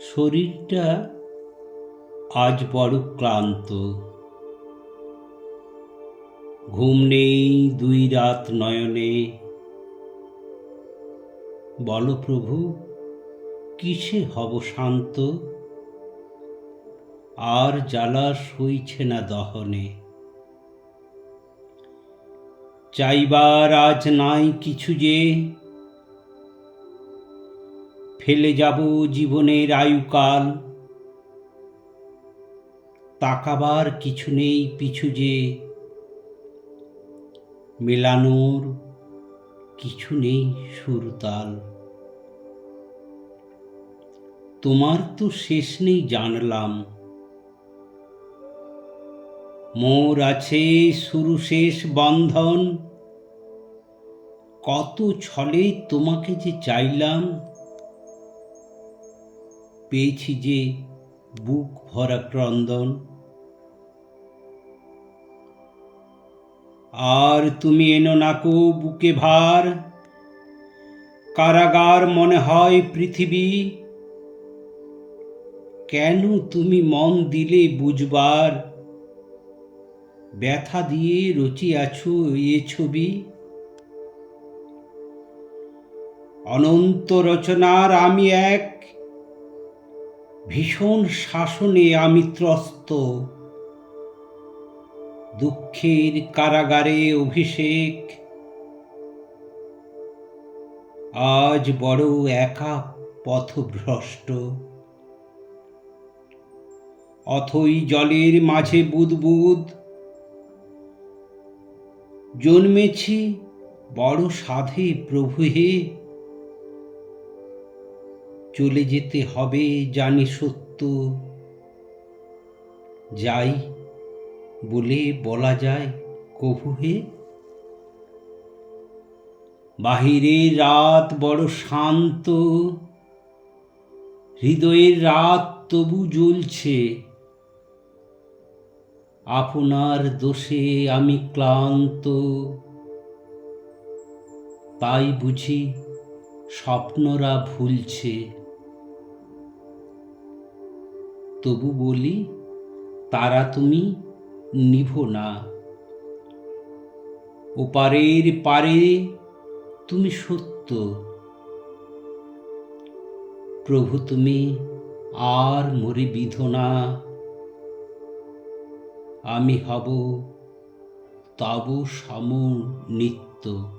শরীরটা আজ বড় ক্লান্ত। ঘুম নেই দুই রাত নয়নে। বলো প্রভু, কিসে হব শান্ত? আর জ্বালা সইছে না দহনে। চাইবার আজ নাই কিছু যে ফেলে যাব জীবনের আয়ুকাল। তাকাবার কিছু নেই পিছু যে, মেলানোর কিছু নেই সুরতাল। তোমার তো শেষ নেই জানলাম। মোর আছে শুরু শেষ বন্ধন। কত ছলে তোমাকে যে চাইলাম পেয়েছি যে বুক ভরা ক্রন্দন। আর তুমি এনো নাকো বুকে ভার। কারাগার মনে হয় পৃথিবী। কেন তুমি মন দিলে বুঝবার? ব্যথা দিয়ে রচি আছো এ ছবি। অনন্ত রচনার আমি এক ভীষণ শাসনে আমি ত্রস্ত দুঃখের কারাগারে অভিষেক। আজ বড় একা পথভ্রষ্ট। অথই জলের মাঝে বুদবুদ। জন্মেছি বড় সাধে প্রভু হে চলে যেতে হবে, জানি সত্য। যাই বলে বলা যায়, কভু হে। বাহিরে রাত বড় শান্ত, হৃদয়ের রাত তবু জ্বলছে। আপনার দোষে আমি ক্লান্ত। তাই বুঝি স্বপ্নরা ভুলছে। তবু বলি, তারা তুমি নিভো না। ওপারের পারে তুমি সত্য। প্রভু তুমি আর মরে বিধো না। আমি হব তব সম নিত্য।